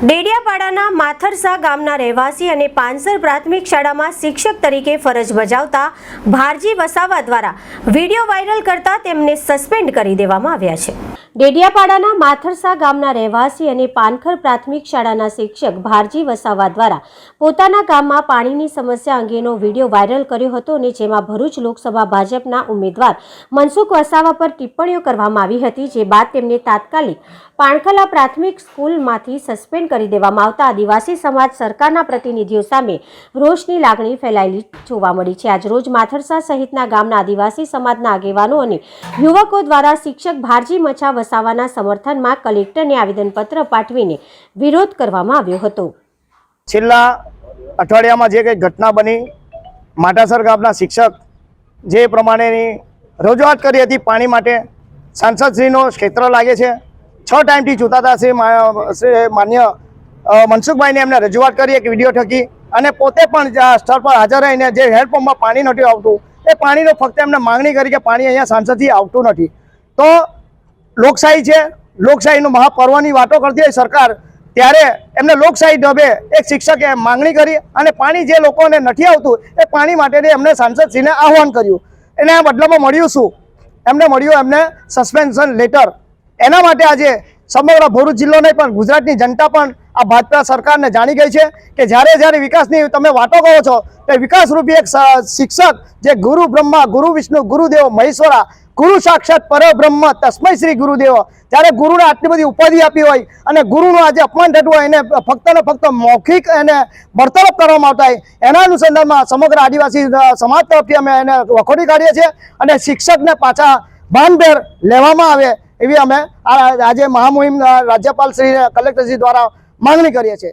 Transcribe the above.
ડેડિયાપાડાના માથરસા ગામના રહેવાસી અને પાનસર પ્રાથમિક શાળામાં શિક્ષક તરીકે ફરજ બજાવતા ભારજી વસાવા દ્વારા વીડિયો વાયરલ કરતા તેમને સસ્પેન્ડ કરી દેવામાં આવ્યા છે. ડેડિયાપાડાના માથરસા ગામના રહેવાસી અને પાનખર પ્રાથમિક શાળાના શિક્ષક ભારજી વસાવા દ્વારા પોતાના ગામમાં પાણીની સમસ્યા અંગેનો વીડિયો વાયરલ કર્યો હતો અને જેમાં ભરૂચ લોકસભા ભાજપના ઉમેદવાર મનસુખ વસાવા પર ટિપ્પણીઓ કરવામાં આવી હતી, જે બાદ તેમને તાત્કાલિક પાણખલા પ્રાથમિક સ્કૂલમાંથી સસ્પેન્ડ કરી દેવામાં આવતા આદિવાસી સમાજ સરકારના પ્રતિનિધિઓ સામે રોષની લાગણી ફેલાયેલી જોવા મળી છે. આજરોજ માથરસા સહિતના ગામના આદિવાસી સમાજના આગેવાનો અને યુવકો દ્વારા શિક્ષક ભારજી મછા વસાવાના સમર્થનમાં કલેક્ટરને આવેદનપત્ર પાઠવીને વિરોધ કરવામાં આવ્યો હતો. છેલ્લા અઠવાડિયામાં જે કંઈ ઘટના બની, માટાસર ગામના શિક્ષક જે પ્રમાણેની રજૂઆત કરી હતી પાણી માટે, સાંસદશ્રીનો ક્ષેત્ર લાગે છે. છ ટાઈમથી ચૂંટાતા શ્રી શ્રી માન્ય મનસુખભાઈને એમને રજૂઆત કરી, એક વીડિયો થકી અને પોતે પણ સ્થળ પર હાજર રહીને જે હેન્ડપંપમાં પાણી નથી આવતું, એ પાણીનો ફક્ત એમને માંગણી કરી કે પાણી અહીંયા સાંસદથી આવતું નથી. તો લોકશાહી છે, લોકશાહીનું મહાપર્વની વાતો કરતી હોય સરકાર, ત્યારે એમને લોકશાહી ઢબે એક શિક્ષકે માંગણી કરી અને પાણી જે લોકોને નથી આવતું, એ પાણી માટેની એમને સાંસદશ્રીને આહવાન કર્યું. એને આ બદલામાં મળ્યું શું? એમને મળ્યું એમને સસ્પેન્શન લેટર એના માટે આજે સમગ્ર ભરૂચ જિલ્લો નહીં પણ ગુજરાતની જનતા પણ આ ભાજપા સરકારને જાણી ગઈ છે કે જ્યારે જ્યારે વિકાસની તમે વાતો કહો છો તે વિકાસરૂપી એક શિક્ષક જે ગુરુ બ્રહ્મા ગુરુ વિષ્ણુ ગુરુદેવ મહેશ્વરા ગુરુ સાક્ષાત પરબ્રહ્મ તસ્મય શ્રી ગુરુદેવ જ્યારે ગુરુને આટલી બધી ઉપાધિ આપી હોય અને ગુરુનું આજે અપમાન થતું હોય એને ફક્ત ને ફક્ત મૌખિક એને બરતરફ કરવામાં આવતા હોય એના અનુસંધાનમાં સમગ્ર આદિવાસી સમાજ તરફથી અમે એને વખોડી કાઢીએ છીએ અને શિક્ષકને પાછા ભાનભેર લેવામાં આવે એવી અમે આજે મહામુહિમ અ, રાજ્યપાલ શ્રી કલેક્ટરશ્રી દ્વારા માંગણી કરીએ છીએ.